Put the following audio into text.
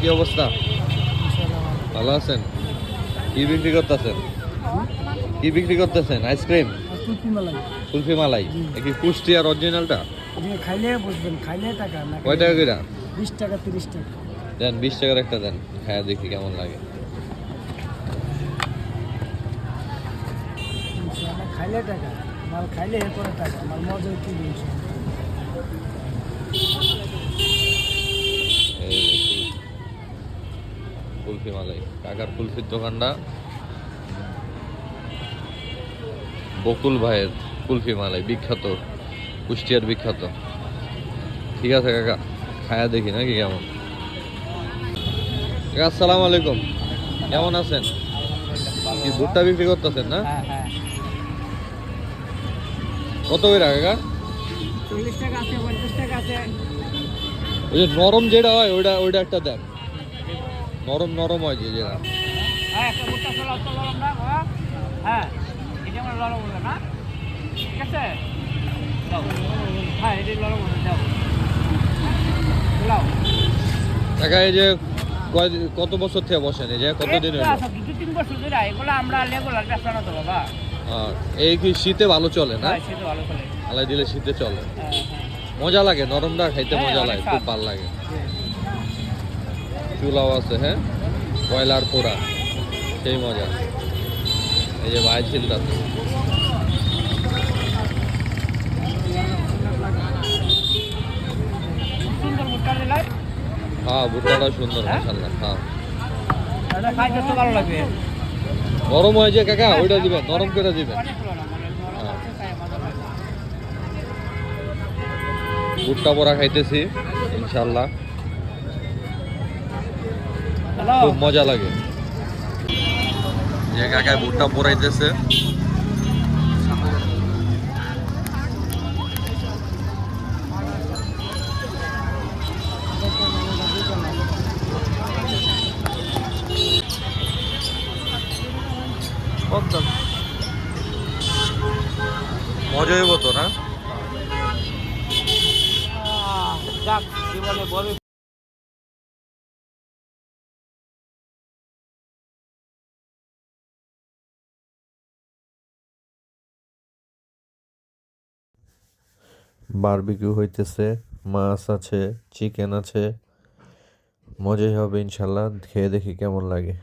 কি অবস্থা? ভালো আছেন? কি বিক্রি করতেছেন? কি বিক্রি করতেছেন? Ice cream kulfi malai. কি অরিজিনালটা খাইলে বুঝবেন খাইলে টাকা টাকা টাকা দেন, বিশ টাকার একটা হ্যাঁ দেখি কেমন লাগে। কুলফি মালাই। কাকার কুলফির দোকানটা। বকুল ভাইয়ের কুলফি মালাই বিখ্যাত। কুষ্টিয়ার বিখ্যাত। ঠিক আছে কাকা খায়া দেখি নাকি কেমন? কাকা আসসালামু আলাইকুম। কেমন আছেন? কি ভুট্টা বিক্রি করতেছেন না? হ্যাঁ হ্যাঁ। কত করে কাকা? ওই যে নরম যেটা হয় ওইটা ওইটা একটা দেন। নরম নরম হয় যে যেটা হ্যাঁ হ্যাঁ? হ্যাঁ এটা আমার লরম না। ঠিক আছে? হ্যাঁ এটা লরম হলো দাও দাও এই যে কত বছর থেকে বসেন এই যে? কতদিন হলো? দু তিন বছর ধরে এগুলো আমরা রেগুলার ব্যবসা তো বাবা। এই কি শীতে ভালো চলে না? হ্যাঁ ভালো চলে। আলাই দিলে শীতে চলে। মজা লাগে নরমটা খাইতে মজা লাগে খুব ভালো লাগে। চুলাও আছে হ্যাঁ? কয়লার পোড়া। সেই মজা। এই যে ভাই দিলাই হ্যাঁ ভুট্টাটা সুন্দর হ্যাঁ? মাসাল্লাহ হ্যাঁ। লাগবে। নরম হয় যে কাকা ওইটা দিবেন নরম করে দিবেন। মানে হ্যাঁ। ভুট্টা পোড়া খাইতেছি ইনশাল্লাহ খুব মজা লাগে। যে কাকায় ভুট্টা পোড়াইতেছে। মজা হইব তো না? জীবনে বড় বারবিকিউ হইতেছে মাছ আছে চিকেন আছে মজাই হবে ইনশাল্লাহ খেয়ে দেখি কেমন লাগে।